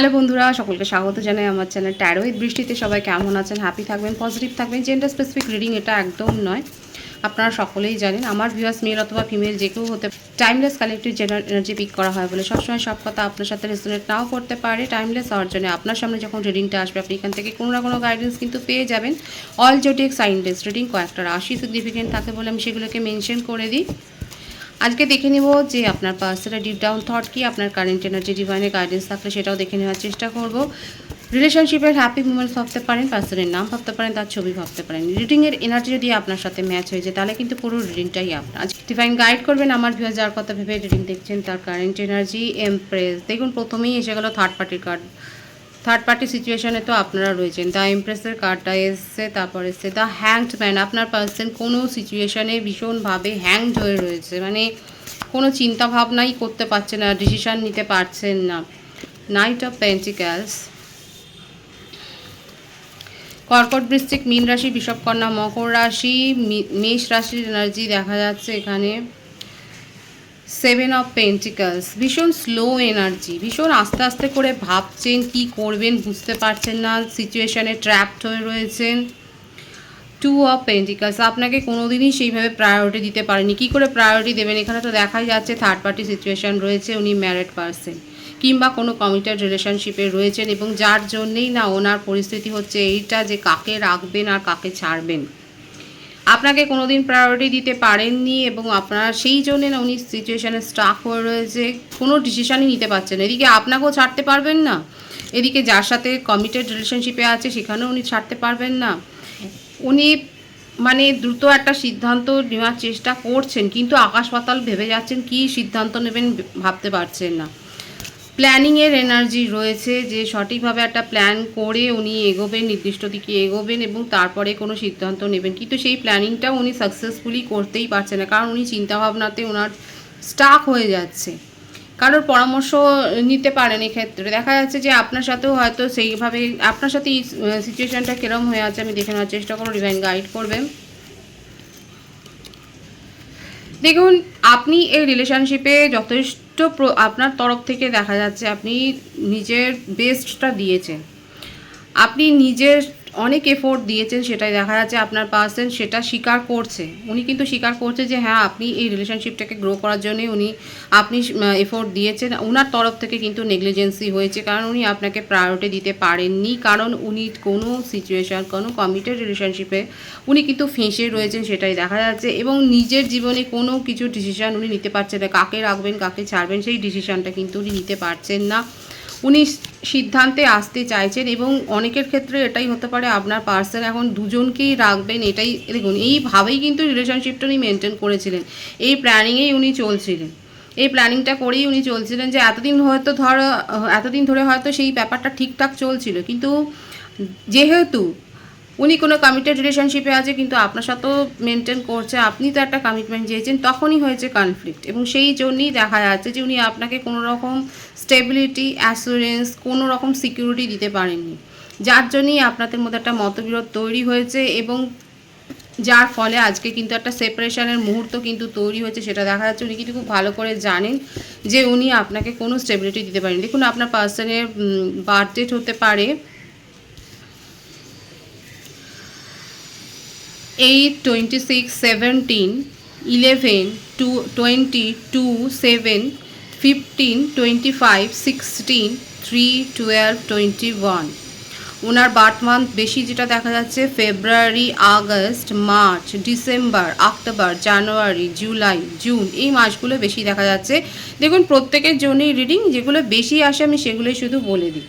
Hello বন্ধুরা, সকলকে স্বাগত জানাই আমার চ্যানেল ট্যারো উইথ বৃষ্টিতে সবাই কেমন আছেন? হ্যাপি থাকবেন পজিটিভ থাকবেন। জেন্ডার স্পেসিফিক রিডিং এটা একদম নয়। আপনারা সকলেই জানেন, আমার ভিউয়ার্স মেল অথবা ফিমেল যে কেউ হতে timeless collective genre energy pick করা হয় বলে সবসময় সব কথা আপনার সাথে রেসোনেট নাও করতে পারে। টাইমলেস হওয়ার জন্য আপনার সামনে যখন রিডিংটা আসবে, আপনি এখান থেকে কোনো না কোনো গাইডেন্স কিন্তু পেয়ে যাবেন। অল জোটিক সাইনলেস রিডিং কয়েকটা রাশি সিগনিফিকেন্ট থাকে বলে আমি সেগুলোকে মেনশন করে দিই। আজকে দেখে নেব যে আপনার পার্সেলের ডিপ ডাউন থট কি, আপনার কারেন্ট এনার্জি ডিভাইনের গাইডেন্স থাকলে সেটাও দেখে নেওয়ার চেষ্টা করব। রিলেশনশিপের হ্যাপি মুমেন্টস ভাবতে পারেন পার্সনের নাম ভাবতে পারেন, তার ছবি ভাবতে পারেন। রিডিংয়ের এনার্জি যদি আপনার সাথে ম্যাচ হয়ে যায়, তাহলে কিন্তু পুরো রিডিংটাই আপনার। আজকে ডিভাইন গাইড করবেন আমার ভিউ যার কথা ভেবে রিডিং দেখছেন, তার কারেন্ট এনার্জি এমপ্রেস দেখুন, প্রথমেই এসে গেল থার্ড পার্টির কার্ড থার্ড পার্টি সিচুয়েশনে তো আপনারা রয়েছেন। দ্য ইমপ্রেসের কার্ডটা এসছে, তারপর এসছে দ্য হ্যাংড ম্যান আপনার পার্সন কোনো সিচুয়েশানে ভীষণভাবে হ্যাংড হয়ে রয়েছে। মানে কোনো চিন্তা ভাবনাই করতে পারছে না ডিসিশান নিতে পারছেন না। নাইট অফ পেন্টিক্যালস কর্কট বৃশ্চিক মীন রাশি বিষবকন্যা মকর রাশি মেষ রাশির এনার্জি দেখা যাচ্ছে এখানে। সেভেন অফ পেন্টিকালস ভীষণ স্লো এনার্জি ভীষণ আস্তে আস্তে করে ভাবছেন কি করবেন বুঝতে পারছেন না সিচুয়েশানে ট্র্যাপড হয়ে রয়েছেন। টু অফ পেন্টিকালস আপনাকে কোনোদিনই সেইভাবে প্রায়োরিটি দিতে পারেনি। কি করে প্রায়োরিটি দেবেন? এখানে তো দেখাই যাচ্ছে থার্ড পার্টি সিচুয়েশন রয়েছে, উনি ম্যারেড পারসন কিংবা কোনো কমিটেড রিলেশনশিপে রয়েছেন এবং যার জন্যেই না ওনার পরিস্থিতি হচ্ছে এইটা যে কাকে রাখবেন আর কাকে ছাড়বেন। আপনাকে কোনোদিন প্রায়োরিটি দিতে পারেননি এবং আপনার সেই জন্য না উনি সিচুয়েশানে স্টাক হয়ে রয়েছে, কোনো ডিসিশানই নিতে পারছেন এদিকে আপনাকেও ছাড়তে পারবেন না। এদিকে যার সাথে কমিটেড রিলেশনশিপে আছে, সেখানেও উনি ছাড়তে পারবেন না। উনি মানে দ্রুত একটা সিদ্ধান্ত নেওয়ার চেষ্টা করছেন, কিন্তু আকাশ পাতাল ভেবে যাচ্ছেন কী সিদ্ধান্ত নেবেন, ভাবতে পারছেন না। প্ল্যানিংয়ের এনার্জি রয়েছে যে সঠিকভাবে একটা প্ল্যান করে উনি এগোবেন, নির্দিষ্ট দিকে এগোবেন এবং তারপরে কোনো সিদ্ধান্ত নেবেন। কিন্তু সেই প্ল্যানিংটাও উনি সাকসেসফুলি করতেই পারছেন না। কারণ উনি চিন্তাভাবনাতে ওনার স্টাক হয়ে যাচ্ছে। কারোর পরামর্শ নিতে পারেন এক্ষেত্রে। দেখা যাচ্ছে যে আপনার সাথেও হয়তো সেইভাবে, আপনার সাথে এই সিচুয়েশনটা কীরকম হয়ে আছে, আমি দেখে নেওয়ার চেষ্টা করব। ডিভাইন গাইড করবেন। দেখুন, আপনি এই রিলেশনশিপে যথেষ্ট আপনার তরফ থেকে দেখা যাচ্ছে আপনি নিজের বেস্টটা দিয়েছেন। আপনি নিজের অনেক এফোর্ট দিয়েছেন, সেটাই দেখা যাচ্ছে আপনার পার্সন সেটা স্বীকার করছে। উনি কিন্তু স্বীকার করছে যে হ্যাঁ আপনি এই রিলেশনশিপটাকে গ্রো করার জন্য উনি, আপনি এফোর্ট দিয়েছেন। ওনার তরফ থেকে কিন্তু নেগলিজেন্সি হয়েছে, কারণ উনি আপনাকে প্রায়োরিটি দিতে পারেননি, কারণ উনি কোনো সিচুয়েশন কোনো কমিটেড রিলেশনশিপে উনি কিন্তু ফেঁসে রয়েছেন, সেটাই দেখা যাচ্ছে। এবং নিজের জীবনে কোনো কিছু ডিসিশন উনি নিতে পারছেন না। কাকে রাখবেন, কাকে ছাড়বেন, সেই ডিসিশানটা কিন্তু উনি নিতে পারছেন না। উনি সিদ্ধান্তে আসতে চাইছেন এবং অনেকের ক্ষেত্রে এটাই হতে পারে আপনার পার্সন এখন দুজনকেই রাখবেন, এটাই দেখুন, এইভাবেই কিন্তু রিলেশনশিপটা উনি মেনটেন করেছিলেন। এই প্ল্যানিংয়েই উনি চলছিলেন। এই প্ল্যানিংটা করেই উনি চলছিলেন যে এতদিন হয়তো ধর, এতদিন ধরে হয়তো সেই ব্যাপারটা ঠিকঠাক চলছিল। কিন্তু যেহেতু উনি কোনো কমিটেড রিলেশনশিপে আছে, কিন্তু আপনার সাথেও মেনটেন করছে, আপনি তো একটা কমিটমেন্ট চেয়েছেন তখনই হয়েছে কনফ্লিক্ট এবং সেই জন্যই দেখা যাচ্ছে যে উনি আপনাকে কোনো রকম স্টেবিলিটি অ্যাসুরেন্স কোনো রকম সিকিউরিটি দিতে পারেননি। যার জন্যই আপনাদের মধ্যে একটা মতবিরোধ তৈরি হয়েছে এবং যার ফলে আজকে কিন্তু একটা সেপারেশনের মুহূর্ত কিন্তু তৈরি হয়েছে, সেটা দেখা যাচ্ছে। উনি কিন্তু খুব ভালো করে জানেন যে উনি আপনাকে কোনো স্টেবিলিটি দিতে পারেন দেখুন, আপনার পার্সনের বার্থ ডেট হতে পারে eight twenty six seventeen eleven two twenty two seven fifteen twenty five sixteen three twelve twenty one ওনার বার্থ মান্থ বেশি যেটা দেখা যাচ্ছে February August March December October January July June এই মাসগুলো বেশি দেখা যাচ্ছে। দেখুন, প্রত্যেকের জন্যই রিডিং যেগুলো বেশি আসে আমি সেগুলোই শুধু বলে দিই।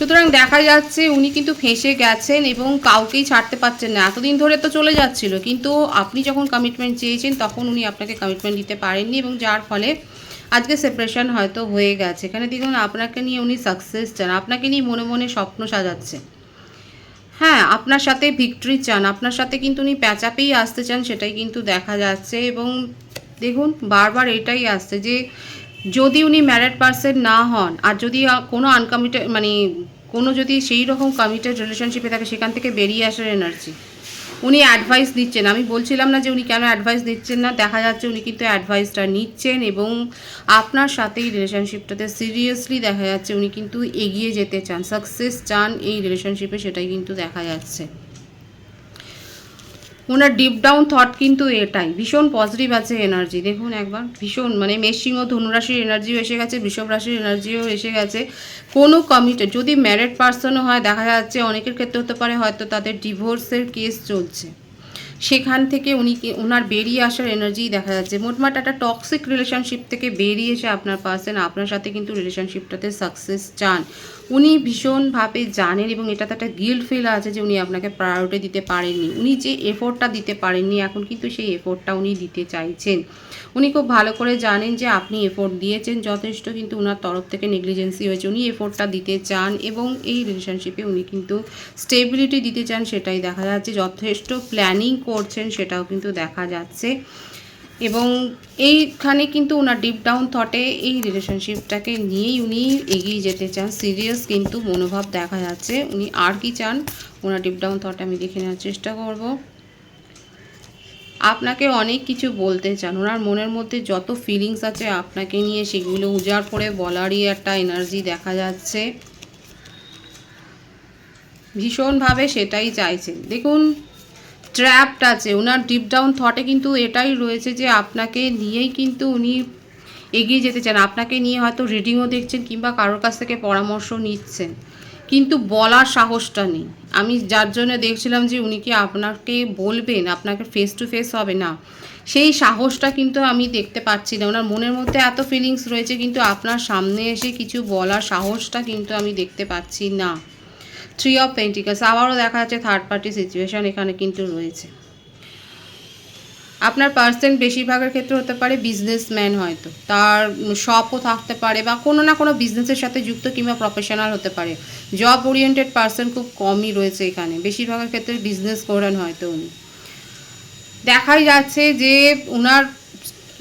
সুতরাং দেখা যাচ্ছে উনি কিন্তু ফেঁসে গেছেন এবং কাউকেই ছাড়তে পারছেন না। এতদিন ধরে তো চলে যাচ্ছিল, কিন্তু আপনি যখন কমিটমেন্ট চেয়েছেন, তখন উনি আপনাকে কমিটমেন্ট দিতে পারেননি এবং যার ফলে আজকে সেপারেশন হয়তো হয়ে গেছে। এখানে দেখুন, আপনাকে নিয়ে উনি সাকসেস চান, আপনাকে নিয়ে মনে মনে স্বপ্ন সাজাচ্ছে। হ্যাঁ আপনার সাথে ভিক্টরি চান, আপনার সাথে কিন্তু উনি প্যাচাপেই আসতে চান, সেটাই কিন্তু দেখা যাচ্ছে এবং দেখুন, বারবার এটাই আসছে যে যদি উনি ম্যারেড পার্সন না হন, আর যদি কোনো আনকমিটেড মানে কোনো যদি সেই রকম কমিটেড রিলেশনশিপে থাকে, সেখান থেকে বেরিয়ে আসার এনার্জি উনি অ্যাডভাইস দিচ্ছেন। আমি বলছিলাম না যে উনি কেন অ্যাডভাইস দিচ্ছেন না, দেখা যাচ্ছে উনি কিন্তু অ্যাডভাইসটা নিচ্ছেন এবং আপনার সাথেই রিলেশনশিপটাতে সিরিয়াসলি দেখা যাচ্ছে উনি কিন্তু এগিয়ে যেতে চান সাকসেস চান এই রিলেশনশিপে সেটাই কিন্তু দেখা যাচ্ছে। ওনার ডিপ ডাউন থট কিন্তু এটাই। ভীষণ পজিটিভ আছে এনার্জি দেখুন একবার, ভীষণ মানে মেশিং ও ধনুরাশির এনার্জিও এসে গেছে, বৃষভ রাশির এনার্জিও এসে গেছে। কোনো কমিটেড যদি ম্যারেড পার্সনও হয়, দেখা যাচ্ছে অনেকের ক্ষেত্রে হতে পারে হয়তো তাদের ডিভোর্সের কেস চলছে। সেখান থেকে উনি ওনার বেরিয়ে আসার এনার্জি দেখা যাচ্ছে। মোটমাট একটা টক্সিক রিলেশনশিপ থেকে বেরিয়ে এসে আপনার পার্সন আপনার সাথে কিন্তু রিলেশনশিপটাতে সাকসেস চান। উনি ভীষণভাবে জানেন এবং এটাতে একটা গিল্ড ফিল আছে যে উনি আপনাকে প্রায়োরিটি দিতে পারেননি। উনি যে এফোর্টটা দিতে পারেননি, এখন কিন্তু সেই এফোর্টটা উনি দিতে চাইছেন। উনি খুব ভালো করে জানেন যে আপনি এফোর্ট দিয়েছেন, যথেষ্ট কিন্তু ওনার তরফ থেকে নেগলিজেন্সি হয়েছে। উনি এফোর্টটা দিতে চান এবং এই রিলেশনশিপে উনি কিন্তু স্টেবিলিটি দিতে চান, সেটাই দেখা যাচ্ছে। যথেষ্ট প্ল্যানিং করছেন সেটাও কিন্তু দেখা যাচ্ছে। এবং এইখানে কিন্তু ওনার ডিপ ডাউন থটে এই রিলেশনশিপটাকে নিয়েই উনি এগিয়ে যেতে চান। সিরিয়াস কিন্তু মনোভাব দেখা যাচ্ছে। উনি আর কি চান, ওনার ডিপ ডাউন থটে আমি দেখে নেওয়ার চেষ্টা করব। আপনাকে অনেক কিছু বলতে চান। ওনার মনের মধ্যে যত ফিলিংস আছে আপনাকে নিয়ে সেগুলো উজাড় করে বলারই একটা এনার্জি দেখা যাচ্ছে। ভীষণভাবে সেটাই চাইছেন। দেখুন ট্র্যাপড আছে। ওনার ডিপ ডাউন থটে কিন্তু এটাই রয়েছে যে আপনাকে নিয়েই কিন্তু উনি এগিয়ে যেতে চান। আপনাকে নিয়ে হয়তো রিডিংও দেখছেন কিংবা কারোর কাছ থেকে পরামর্শ নিচ্ছেন। কিন্তু বলার সাহসটা নেই। আমি যার জন্য দেখছিলাম যে উনি কি আপনাকে বলবেন, আপনাকে ফেস টু ফেস হবে না। সেই সাহসটা কিন্তু আমি দেখতে পাচ্ছি না। ওনার মনের মধ্যে এত ফিলিংস রয়েছে কিন্তু আপনার সামনে এসে কিছু বলার সাহসটা কিন্তু আমি দেখতে পাচ্ছি না। থ্রি অফ পেন্টিকাস আবারও দেখা যাচ্ছে থার্ড পার্টি সিচুয়েশন এখানে কিন্তু রয়েছে। আপনার পার্সেন্ট বেশিরভাগের ক্ষেত্রে হতে পারে বিজনেসম্যান হয়তো। তার শপও থাকতে পারে বা কোনো না কোনো বিজনেসের সাথে যুক্ত কিংবা প্রফেশনাল হতে পারে। জব ওরিয়েন্টেড পার্সন খুব কমই রয়েছে এখানে। বেশিরভাগের ক্ষেত্রে বিজনেস করেন হয়তো উনি। দেখাই যাচ্ছে যে ওনার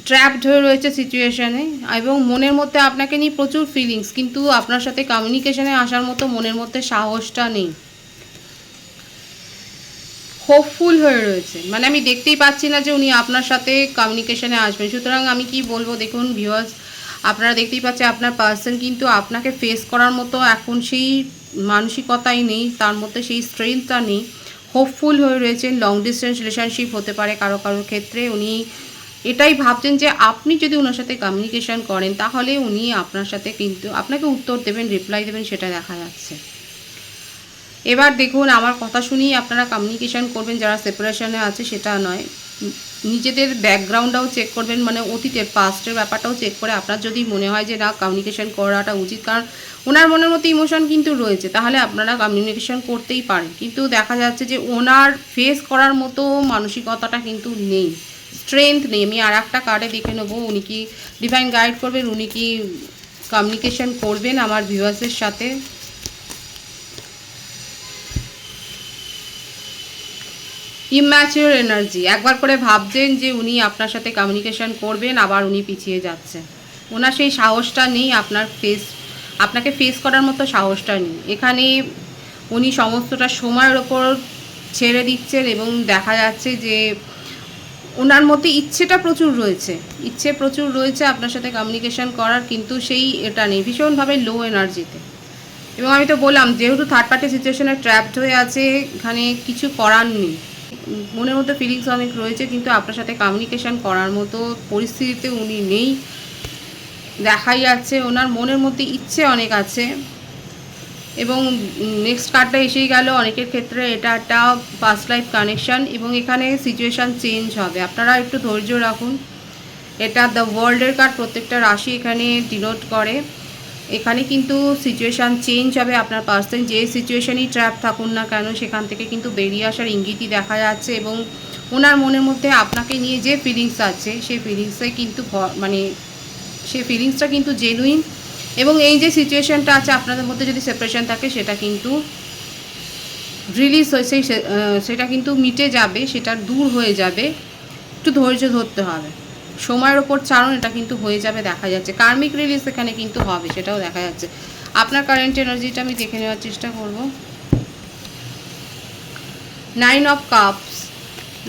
ট্র্যাপড হয়ে রয়েছে সিচুয়েশানে এবং মনের মধ্যে আপনাকে নিয়ে প্রচুর ফিলিংস কিন্তু আপনার সাথে কমিউনিকেশনে আসার মতো মনের মধ্যে সাহসটা নেই। হোপফুল হয়ে রয়েছে। মানে আমি দেখতেই পাচ্ছি না যে উনি আপনার সাথে কমিউনিকেশনে আসবেন। সুতরাং আমি কি বলব দেখুন ভিউয়ার্স আপনারা দেখতেই পাচ্ছেন আপনার পার্সন কিন্তু আপনাকে ফেস করার মতো এখন সেই মানসিকতাই নেই, তার মধ্যে সেই স্ট্রেংথটা নেই। হোপফুল হয়ে রয়েছেন লং ডিস্টেন্স রিলেশনশিপ হতে পারে কারও কারও ক্ষেত্রে। উনি এটাই ভাবছেন যে আপনি যদি ওনার সাথে কমিউনিকেশন করেন, তাহলে উনি আপনার সাথে কিন্তু আপনাকে উত্তর দেবেন রিপ্লাই দেবেন, সেটা দেখা যাচ্ছে। এবার দেখুন, আমার কথা শুনেই আপনারা কমিউনিকেশন করবেন, যারা সেপারেশনে আছে সেটা নয়। নিজেদের ব্যাকগ্রাউন্ডটাও চেক করবেন মানে অতীতের পাস্টের ব্যাপারটাও চেক করে আপনার যদি মনে হয় যে না কমিউনিকেশন করাটা উচিত, কারণ ওনার মনের মতো ইমোশন কিন্তু রয়েছে, তাহলে আপনারা কমিউনিকেশন করতেই পারেন। কিন্তু দেখা যাচ্ছে যে ওনার ফেস করার মতো মানসিকতাটা কিন্তু নেই। স্ট্রেংথ নেই। আমি আর একটা কার্ডে দেখে নেব, উনি কি ডিভাইন গাইড করবেন, উনি কি কমিউনিকেশন করবেন আমার ভিউয়ার্সের সাথে? ইম্যাচিওর এনার্জি একবার করে ভাবছেন যে উনি আপনার সাথে কমিউনিকেশন করবেন, আবার উনি পিছিয়ে যাচ্ছেন ওনার সেই সাহসটা নেই, আপনার ফেস আপনাকে ফেস করার মতো সাহসটা নেই। এখানে উনি সমস্তটা সময়ের ওপর ছেড়ে দিচ্ছেন এবং দেখা যাচ্ছে যে ওনার মধ্যে ইচ্ছেটা প্রচুর রয়েছে। ইচ্ছে প্রচুর রয়েছে আপনার সাথে কমিউনিকেশন করার, কিন্তু সেই এটা নেই, ভীষণভাবে লো এনার্জিতে এবং আমি তো বললাম, যেহেতু থার্ড পার্টি সিচুয়েশনে ট্র্যাপড হয়ে আছে, এখানে কিছু করার নেই। মনের মধ্যে ফিলিংস অনেক রয়েছে, কিন্তু আপনার সাথে কমিউনিকেশন করার মতো পরিস্থিতিতে উনি নেই। দেখাই যাচ্ছে, ওনার মনের মধ্যে ইচ্ছে অনেক আছে। এবং নেক্সট কার্ডটা এসেই গেল, অনেকের ক্ষেত্রে এটা একটা ফার্স্ট লাইফ কানেকশান এবং এখানে সিচুয়েশান চেঞ্জ হবে। আপনারা একটু ধৈর্য রাখুন। এটা দ্য ওয়ার্ল্ডের কার্ড প্রত্যেকটা রাশি এখানে ডিনোট করে। এখানে কিন্তু সিচুয়েশান চেঞ্জ হবে আপনার পার্সন যে সিচুয়েশানই ট্র্যাপ থাকুন না কেন, সেখান থেকে কিন্তু বেরিয়ে আসার ইঙ্গিতই দেখা যাচ্ছে এবং ওনার মনের মধ্যে আপনাকে নিয়ে যে ফিলিংস আছে, সেই ফিলিংসে কিন্তু মানে সেই ফিলিংসটা কিন্তু জেনুইন এবং এই যে সিচুয়েশনটা আছে, আপনাদের মধ্যে যদি সেপারেশন থাকে, সেটা কিন্তু রিলিজ হয়ে, সেই সেটা কিন্তু মিটে যাবে, সেটা দূর হয়ে যাবে। একটু ধৈর্য ধরতে হবে। সময়ের ওপর চারণ, এটা কিন্তু হয়ে যাবে, দেখা যাচ্ছে। কার্মিক রিলিজ এখানে কিন্তু হবে, সেটাও দেখা যাচ্ছে। আপনার কারেন্ট এনার্জিটা আমি দেখে নেওয়ার চেষ্টা করব। Nine of cups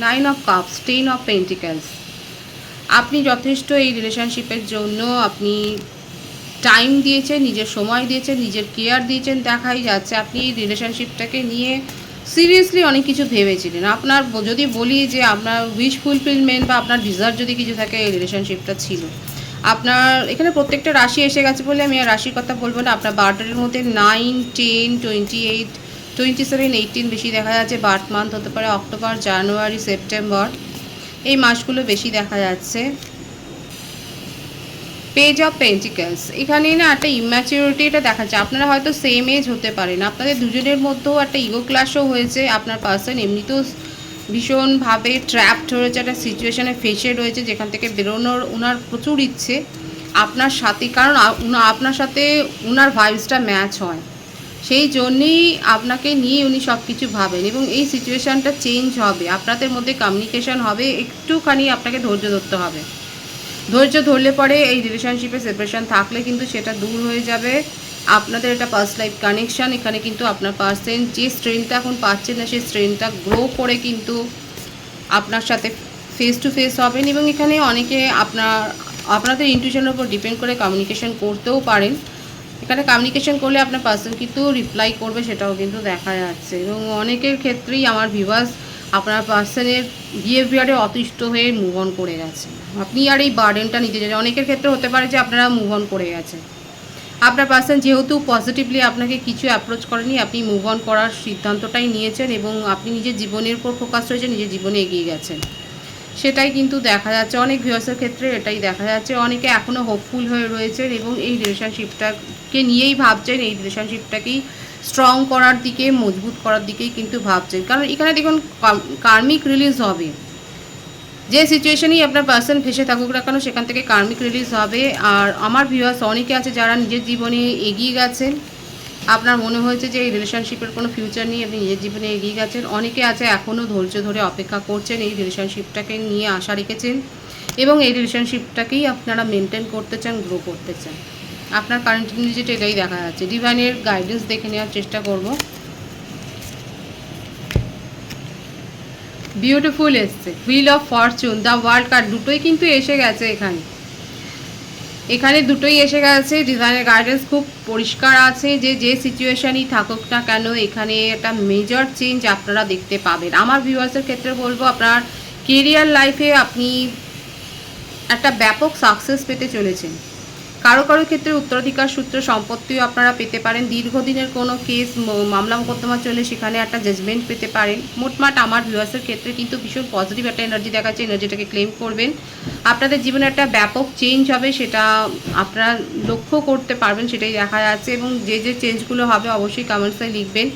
nine of cups ten of pentacles আপনি যথেষ্ট এই রিলেশনশিপের জন্য আপনি টাইম দিয়েছেন, নিজের সময় দিয়েছেন, নিজের কেয়ার দিয়েছেন, দেখাই যাচ্ছে। আপনি এই রিলেশনশিপটাকে নিয়ে সিরিয়াসলি অনেক কিছু ভেবেছিলেন। আপনার যদি বলি যে আপনার উইশ ফুলফিলমেন্ট বা আপনার ডিজার্ভ যদি কিছু থাকে এই রিলেশনশিপটা ছিল, আপনার এখানে প্রত্যেকটা রাশি এসে গেছে বলে আমি আর রাশির কথা বলব না। আপনার বার্থডের মধ্যে nine ten twenty eight twenty seven eighteen বেশি দেখা যাচ্ছে। বার্থ মান্থ হতে পারে অক্টোবর, জানুয়ারি, সেপ্টেম্বর। এই মাসগুলো বেশি দেখা যাচ্ছে। পেজ অফ পেন্টিক্যালস এখানে না একটা ইম্যাচিউরিটি এটা দেখাচ্ছে আপনারা হয়তো সেম এজ হতে পারেন। আপনাদের দুজনের মধ্যেও একটা ইগো ক্লাসও হয়েছে। আপনার পার্সন এমনিতেও ভীষণভাবে ট্র্যাপড হয়েছে, একটা সিচুয়েশানে ফেসে রয়েছে যেখান থেকে বেরোনোর ওনার প্রচুর ইচ্ছে। আপনার সাথে, কারণ আপনার সাথে ওনার ভাইবসটা ম্যাচ হয়। সেই জন্যেই আপনাকে নিয়ে উনি সব কিছু ভাবেন এবং এই সিচুয়েশানটা চেঞ্জ হবে। আপনাদের মধ্যে কমিউনিকেশন হবে। একটুখানি আপনাকে ধৈর্য ধরতে হবে। ধৈর্য ধরলে পরে এই রিলেশনশিপে সেপারেশন থাকলে কিন্তু সেটা দূর হয়ে যাবে। আপনাদের এটা পার্স লাইফ কানেকশান এখানে কিন্তু আপনার পার্সেন যে স্ট্রেনটা এখন পাচ্ছেন না, সেই স্ট্রেনটা গ্রো করে কিন্তু আপনার সাথে ফেস টু ফেস হবেন এবং এখানে অনেকে আপনার, আপনাদের ইনটিউশনের উপর ডিপেন্ড করে কমিউনিকেশন করতেও পারেন। এখানে কমিউনিকেশন করলে আপনার পার্সন কিন্তু রিপ্লাই করবে সেটাও কিন্তু দেখা যাচ্ছে। এবং অনেকের ক্ষেত্রেই আমার ভিভার্স আপনার পার্সনের বিহেভিয়ারে অতিষ্ঠ হয়ে মুভ অন করে গেছে। আপনি আর এই বার্ডেনটা নিতে চাইছেন। অনেকের ক্ষেত্রে হতে পারে যে আপনারা মুভ অন করে গেছেন। আপনার পার্সন যেহেতু পজিটিভলি আপনাকে কিছু অ্যাপ্রোচ করেনি, আপনি মুভ অন করার সিদ্ধান্তটাই নিয়েছেন এবং আপনি নিজের জীবনের উপর ফোকাস রয়েছে, নিজের জীবনে এগিয়ে গেছেন। সেটাই কিন্তু দেখা যাচ্ছে। অনেক ভিউয়ার্সের ক্ষেত্রে এটাই দেখা যাচ্ছে। অনেকে এখনও হোপফুল হয়ে রয়েছেন এবং এই রিলেশনশিপটাকে নিয়েই ভাবছেন, এই রিলেশনশিপটাকেই স্ট্রং করার দিকে, মজবুত করার দিকেই কিন্তু ভাবছেন কারণ এখানে দেখুন কার্মিক রিলিজ হবে। যে সিচুয়েশনেই আপনার পার্সন ভেসে থাকুক না কেন, সেখান থেকে কার্মিক রিলিজ হবে। আর আমার ভিউয়ার্স অনেকে আছে যারা নিজের জীবনে এগিয়ে গেছেন। আপনার মনে হয়েছে যে এই রিলেশনশিপের কোনো ফিউচার নেই, আপনি নিজের জীবনে এগিয়ে গেছেন। অনেকে আছে এখনও ধৈর্য ধরে অপেক্ষা করছেন, এই রিলেশনশিপটাকে নিয়ে আশা রেখেছেন। এবং এই রিলেশনশিপটাকেই আপনারা মেনটেন করতে চান গ্রো করতে চান। আপনার কারেন্ট যেটা এটাই দেখা যাচ্ছে। ডিভাইনের গাইডেন্স দেখে নেওয়ার চেষ্টা করব। বিউটিফুল এসছে। Wheel of fortune the world card দুটোই কিন্তু এসে গেছে এখানে। এখানে দুটোই এসে গেছে। ডিজাইনের গাইডেন্স খুব পরিষ্কার আছে যে যে সিচুয়েশানই থাকুক না কেন, এখানে একটা মেজর চেঞ্জ আপনারা দেখতে পাবেন। আমার ভিউয়ার্সের ক্ষেত্রে বলব, আপনার কেরিয়ার লাইফে আপনি একটা ব্যাপক সাকসেস পেতে চলেছেন। কারও কারও ক্ষেত্রে উত্তরাধিকার সূত্রে সম্পত্তিও আপনারা পেতে পারেন। দীর্ঘদিনের কোনো কেস মামলা মোকদ্দমা চলে সেখানে একটা জাজমেন্ট পেতে পারেন। মোটমাট আমার ভিউয়ার্সের ক্ষেত্রে কিন্তু ভীষণ পজিটিভ একটা এনার্জি দেখাচ্ছে এনার্জিটাকে ক্লেম করবেন। আপনাদের জীবনে একটা ব্যাপক চেঞ্জ হবে, সেটা আপনারা লক্ষ্য করতে পারবেন, সেটাই দেখা যাচ্ছে। এবং যে যে চেঞ্জগুলো হবে অবশ্যই কমেন্টসে লিখবেন।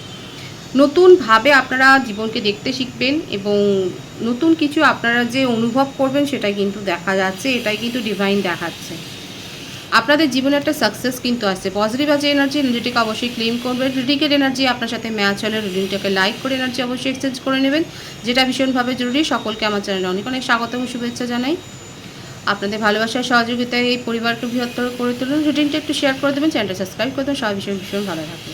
নতুনভাবে আপনারা জীবনকে দেখতে শিখবেন এবং নতুন কিছু আপনারা যে অনুভব করবেন সেটা কিন্তু দেখা যাচ্ছে। এটাই কিন্তু ডিভাইন দেখাচ্ছে। আপনাদের জীবনে একটা সাকসেস কিন্তু আসছে। পজিটিভ আছে এনার্জি রিডিংটাকে অবশ্যই ক্লেম করবেন। রিডিংয়ের এনার্জি আপনার সাথে ম্যাচ হলে রিডিংটাকে লাইক করে এনার্জি অবশ্যই এক্সচেঞ্জ করে নেবেন। যেটা ভীষণভাবে জরুরি। সকলকে আমার চ্যানেলে অনেক অনেক স্বাগত এবং শুভেচ্ছা জানাই। আপনাদের ভালোবাসার সহযোগিতায় এই পরিবারকে বৃহত্তর করে তুলুন। রিডিংটা একটু শেয়ার করে দেবেন। চ্যানেলটা সাবস্ক্রাইব করে দেবেন। সবাই ভীষণ ভীষণ ভালো থাকবে